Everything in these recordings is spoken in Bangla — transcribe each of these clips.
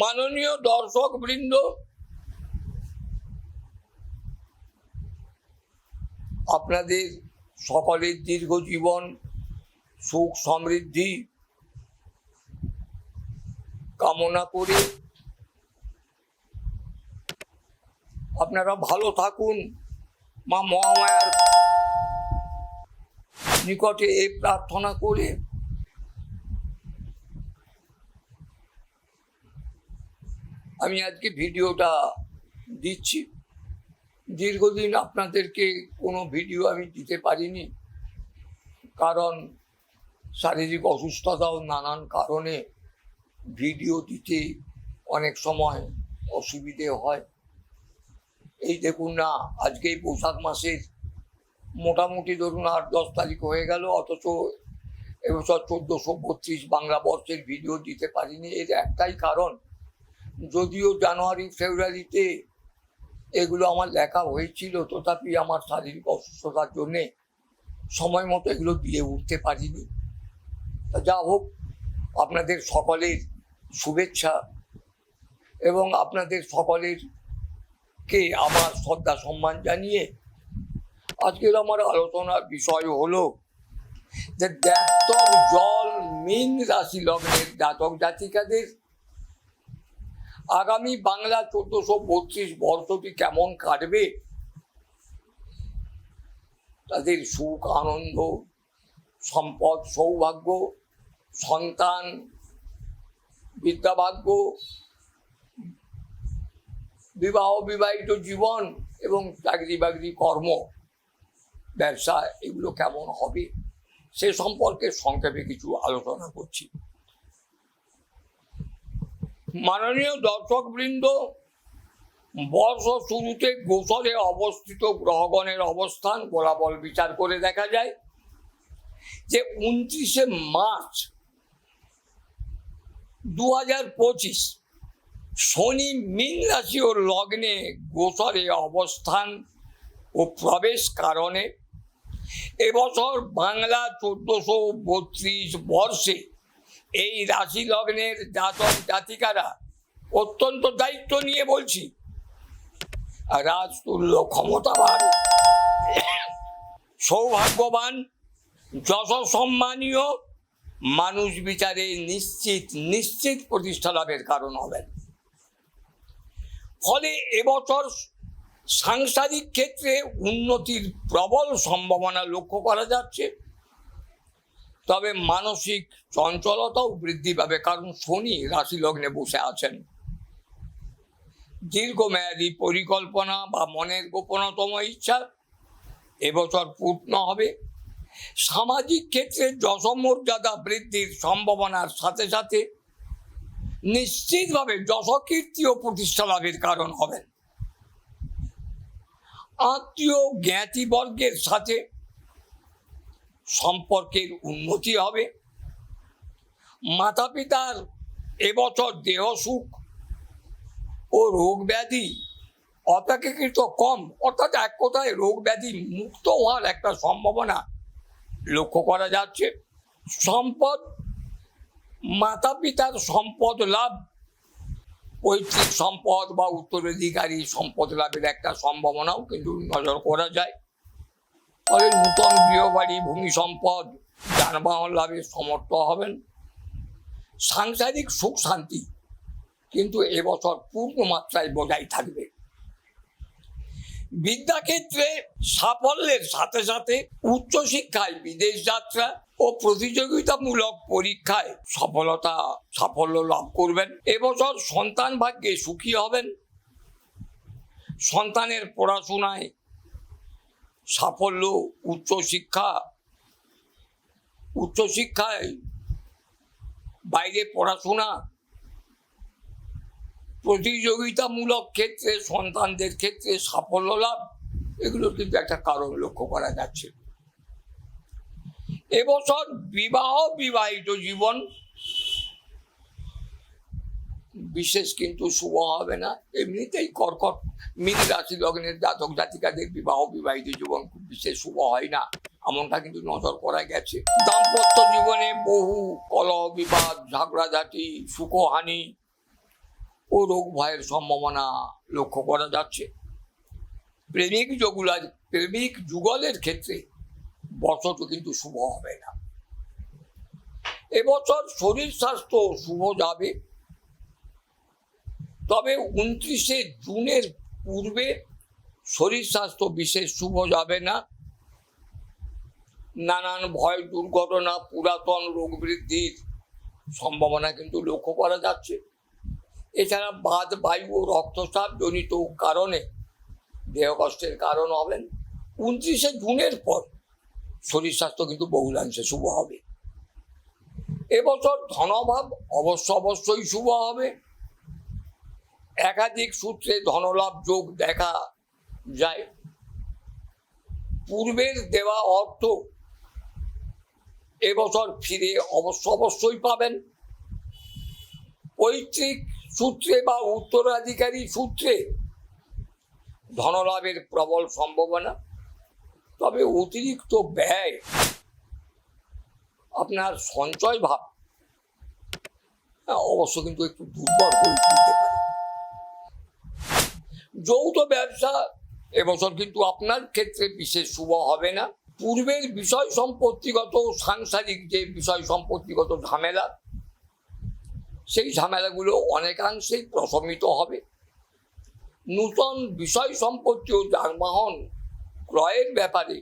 মাননীয় দর্শক বৃন্দ, আপনাদের সকলের দীর্ঘ জীবন, সুখ সমৃদ্ধি কামনা করে আপনারা ভালো থাকুন। মা মহামায়ার নিকটে এই প্রার্থনা করে আমি আজকে ভিডিওটা দিচ্ছি। দীর্ঘদিন আপনাদেরকে কোনো ভিডিও আমি দিতে পারিনি, কারণ শারীরিক অসুস্থতা ও নানান কারণে ভিডিও দিতে অনেক সময় অসুবিধে হয়। এই দেখুন না, আজকে এই বৈশাখ মাসের মোটামুটি ধরুন আট দশ তারিখ হয়ে গেল, অথচ এবছর চোদ্দোশো বত্রিশ বাংলা বর্ষের ভিডিও দিতে পারিনি। এর একটাই কারণ যদিও জানুয়ারি, ফেব্রুয়ারিতে এগুলো আমার লেখা হয়েছিল, তথাপি আমার শারীরিক অসুস্থতার জন্যে সময় মতো এগুলো দিয়ে উঠতে পারিনি। যা হোক, আপনাদের সকলের শুভেচ্ছা এবং আপনাদের সকলের কে আমার শ্রদ্ধা সম্মান জানিয়ে আজকের আমার আলোচনার বিষয় হলো যে দ্যাত্তর জল মিন রাশি লগ্নের জাতক জাতিকাদের আগামী বাংলা চোদ্দশো বত্রিশ বর্ষটি কেমন কাটবে? তাদের সুখ, আনন্দ, সম্পদ, সৌভাগ্য, সন্তান, বিদ্যাভাগ্য, বিবাহ, বিবাহিত জীবন এবং চাকরি বাকরি কর্ম, ব্যবসা, এগুলো কেমন হবে? সে সম্পর্কে সংক্ষেপে কিছু আলোচনা করছি। মাননীয় দর্শক বৃন্দ বর্ষ শুরুতে গোচরে অবস্থিত গ্রহগণের অবস্থান বলাবল বিচার করে দেখা যায় যে উনত্রিশে মার্চ দু হাজার পঁচিশ শনি মীন রাশি ও লগ্নে গোচরে অবস্থান ও প্রবেশ কারণে এবছর বাংলা চোদ্দশো বত্রিশ বর্ষে এই রাশি লগ্নের জাতক জাতিকারা অত্যন্ত দায়িত্ব নিয়ে বলছি। রাজতুল্য ক্ষমতাবান, সৌভাগ্যবান যশ সম্মানীয় মানুষ বিচারে নিশ্চিত নিশ্চিত প্রতিষ্ঠা লাভের কারণ হবেন। ফলে এবছর সাংসারিক ক্ষেত্রে উন্নতির প্রবল সম্ভাবনা লক্ষ্য করা যাচ্ছে। তবে মানসিক চঞ্চলতাও বৃদ্ধি পাবে, কারণ শনি রাশি লগ্নে বসে আছেন। দীর্ঘমেয়াদী পরিকল্পনা বা মনের গোপনতম ইচ্ছা এবছর পূর্ণ হবে। সামাজিক ক্ষেত্রে যশমর্যাদা বৃদ্ধির সম্ভাবনার সাথে সাথে নিশ্চিতভাবে যশকীর্তি ও প্রতিষ্ঠা লাভের কারণ হবেন। আত্মীয় জ্ঞাতিবর্গের সাথে সম্পর্কের উন্নতি হবে। মাতা পিতার এবছর দেহ সুখ ও রোগ ব্যাধি অপেক্ষাকৃত কম, অর্থাৎ এক কথায় রোগ ব্যাধি মুক্ত হওয়ার একটা সম্ভাবনা লক্ষ্য করা যাচ্ছে। সম্পদ মাতা পিতার সম্পদ লাভ, পৈতৃক সম্পদ বা উত্তরাধিকারী সম্পদ লাভের একটা সম্ভাবনাও কিন্তু নজর করা যায়। ফলে নূতন গৃহবাড়ি, ভূমি সম্পদ, যানবাহন লাভের সমর্থ হবেন। সাংসারিক সুখ শান্তি কিন্তু এবছর পূর্ণ মাত্রায় বজায় থাকবে। বিদ্যাক্ষেত্রে সাফল্যের সাথে সাথে উচ্চশিক্ষায় বিদেশ যাত্রা ও প্রতিযোগিতামূলক পরীক্ষায় সফলতা, সাফল্য লাভ করবেন। এবছর সন্তান ভাগ্যে সুখী হবেন। সন্তানের পড়াশোনায় সাফল্য উচ্চশিক্ষা উচ্চশিক্ষায় বাইরে পড়াশোনা, প্রতিযোগিতামূলক ক্ষেত্রে, সন্তানদের ক্ষেত্রে সাফল্য লাভ, এগুলো কিন্তু একটা কারণ লক্ষ্য করা যাচ্ছে। এবছর বিবাহ বিবাহিত জীবন বিশেষ কিন্তু শুভ হবে না। এমনিতেই কর্কট মীন রাশি লগ্নের জাতক জাতিকাদের বিবাহ বিবাহিত জীবন খুব বিশেষ শুভ হয় না। এমনটা কিন্তু নজর করা গেছে। দাম্পত্য জীবনে বহু কলহ, বিবাদ, ঝগড়াঝাটি, সুখহানি ও রোগ ভয়ের সম্ভাবনা লক্ষ্য করা যাচ্ছে। প্রেমিক যুগুলা, প্রেমিক যুগলের ক্ষেত্রে বছর কিন্তু শুভ হবে না। এবছর শরীর স্বাস্থ্য শুভ যাবে। তবে উনত্রিশে জুনের পূর্বে শরীর স্বাস্থ্য বিশেষ শুভ যাবে না। নানান ভয়, দুর্ঘটনা, পুরাতন রোগ বৃদ্ধির সম্ভাবনা কিন্তু লক্ষ্য করা যাচ্ছে। এছাড়া বাদ, বায়ু ও রক্তচাপ জনিত কারণে দেহ কষ্টের কারণ হবেন। উনত্রিশে জুনের পর শরীর স্বাস্থ্য কিন্তু বহুলাংশে শুভ হবে। এবছর ধনভাব অবশ্য অবশ্যই শুভ হবে। একাধিক সূত্রে ধনলাভ যোগ দেখা যায়। পূর্বের দেওয়া অর্থ এবছর ফিরে অবশ্য অবশ্যই পাবেন। পৈতৃক সূত্রে বা উত্তরাধিকারী সূত্রে ধনলাভের প্রবল সম্ভাবনা তবে অতিরিক্ত ব্যয় আপনার সঞ্চয় ভাব হ্যাঁ, অবশ্য কিন্তু একটু দুর্বল করে যৌথ ব্যবসা, এবছর কিন্তু আপনার ক্ষেত্রে বিশেষ শুভ হবে না। পূর্বের বিষয় সম্পত্তিগত সাংসারিক যে বিষয় সম্পত্তিগত ঝামেলা, সেই ঝামেলাগুলো অনেকাংশেই প্রশমিত হবে। নূতন বিষয় সম্পত্তি ও যানবাহন ক্রয়ের ব্যাপারে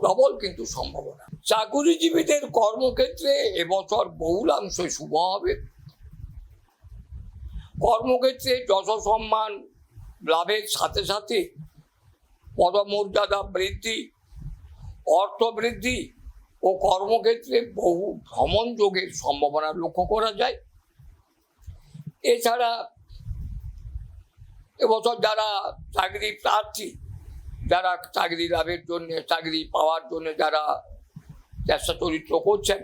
প্রবল কিন্তু সম্ভাবনা। চাকুরিজীবীদের কর্মক্ষেত্রে এবছর বহুলাংশ শুভ হবে। কর্মক্ষেত্রে যশ সম্মান লাভের সাথে সাথে পদমর্যাদা বৃদ্ধি, অর্থ বৃদ্ধি ও কর্মক্ষেত্রে বহু ভ্রমণ যোগের সম্ভাবনা লক্ষ্য করা যায়। এছাড়া এবছর যারা চাকরি প্রার্থী, যারা চাকরি লাভের জন্য, চাকরি পাওয়ার জন্য যারা চেষ্টা চরিত্র করছেন,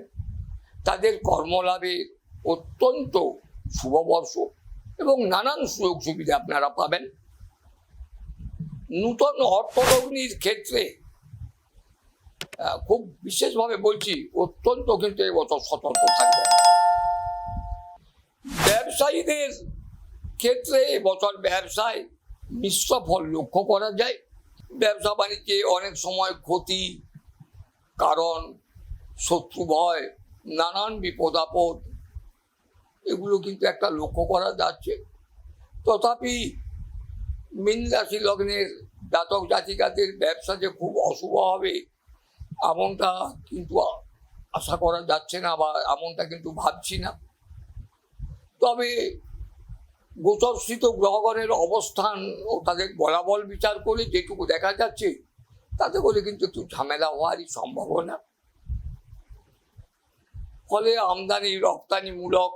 তাদের কর্মলাভে অত্যন্ত শুভবর্ষ এবং নানান সুযোগ সুবিধা আপনারা পাবেন। নূতন অর্থলগ্নির ক্ষেত্রে খুব বিশেষভাবে বলছি, অত্যন্ত কিন্তু এবছর সতর্ক থাকবে। ব্যবসায়ীদের ক্ষেত্রে এবছর ব্যবসায় মিশ্র ফল লক্ষ্য করা যায়। ব্যবসা বাণিজ্যে অনেক সময় ক্ষতি, কারণ শত্রু ভয়, নানান বিপদ আপদ, এগুলো কিন্তু একটা লক্ষ্য করা যাচ্ছে। তথাপি মীন রাশি লগ্নের জাতক জাতিকাদের ব্যবসা যে খুব অশুভ হবে, এমনটা কিন্তু আশা করা যাচ্ছে না বা এমনটা কিন্তু ভাবছি না। তবে গোচরস্থিত গ্রহগণের অবস্থান ও তাদের বলাবল বিচার করে যেটুকু দেখা যাচ্ছে, তাতে করে কিন্তু একটু ঝামেলা হওয়ারই সম্ভাবনা। ফলে আমদানি রপ্তানিমূলক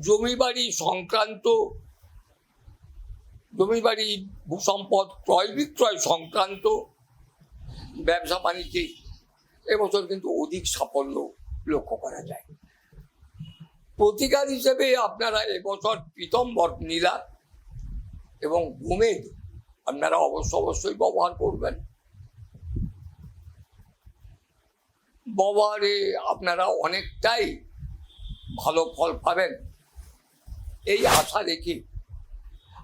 জমি বাড়ি সংক্রান্ত জমি বাড়ি ভূসম্পদ, ক্রয় বিক্রয় সংক্রান্ত ব্যবসা বাণিজ্যে এবছর কিন্তু অধিক সাফল্য লক্ষ্য করা যায়। প্রতিকার হিসেবে আপনারা এবছর পীতম্বর নীলা এবং গোমেদ আপনারা অবশ্য অবশ্যই ব্যবহার করবেন। ব্যবহারে আপনারা অনেকটাই ভালো ফল পাবেন। এই আশা রেখে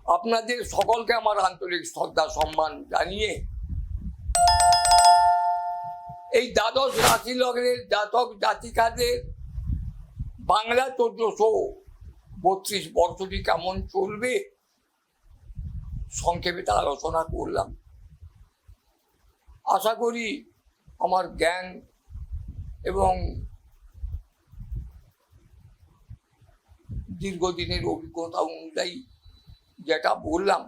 আপনাদের সকলকে আমার আন্তরিক শ্রদ্ধা, সম্মান জানিয়ে এই দ্বাদশ রাশি লগ্নের জাতক জাতিকাদের বাংলা চোদ্দশো বত্রিশ বর্ষটি কেমন চলবে? সংক্ষেপে তা আলোচনা করলাম। আশা করি আমার জ্ঞান এবং দীর্ঘদিনের অভিজ্ঞতা অনুযায়ী যেটা বললাম,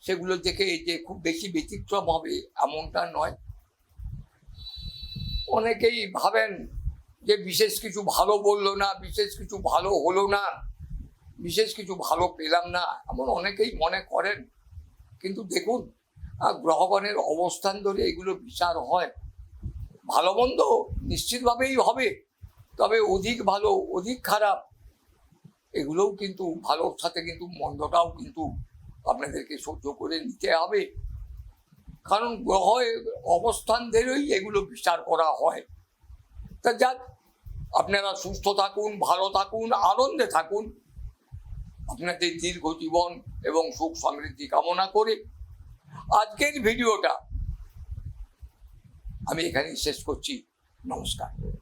সেগুলো দেখে যে খুব বেশি ব্যতিক্রম হবে এমনটা নয়। অনেকেই ভাবেন যে বিশেষ কিছু ভালো বলল না, বিশেষ কিছু ভালো হলো না, বিশেষ কিছু ভালো পেলাম না, এমন অনেকেই মনে করেন। কিন্তু দেখুন গ্রহগণের অবস্থান ধরে এগুলো বিচার হয়। ভালো মন্দ নিশ্চিতভাবেই হবে, তবে অধিক ভালো, অধিক খারাপ এগুলোও কিন্তু ভালোর সাথে কিন্তু মন্দটাও কিন্তু আপনাদেরকে সহ্য করে নিতে হবে। কারণ গ্রহের অবস্থান ধরেই এগুলো বিচার করা হয়। তা যাক, আপনারা সুস্থ থাকুন, ভালো থাকুন, আনন্দে থাকুন। আপনাদের দীর্ঘ জীবন এবং সুখ সমৃদ্ধি কামনা করে আজকের ভিডিওটা আমি এখানেই শেষ করছি। নমস্কার।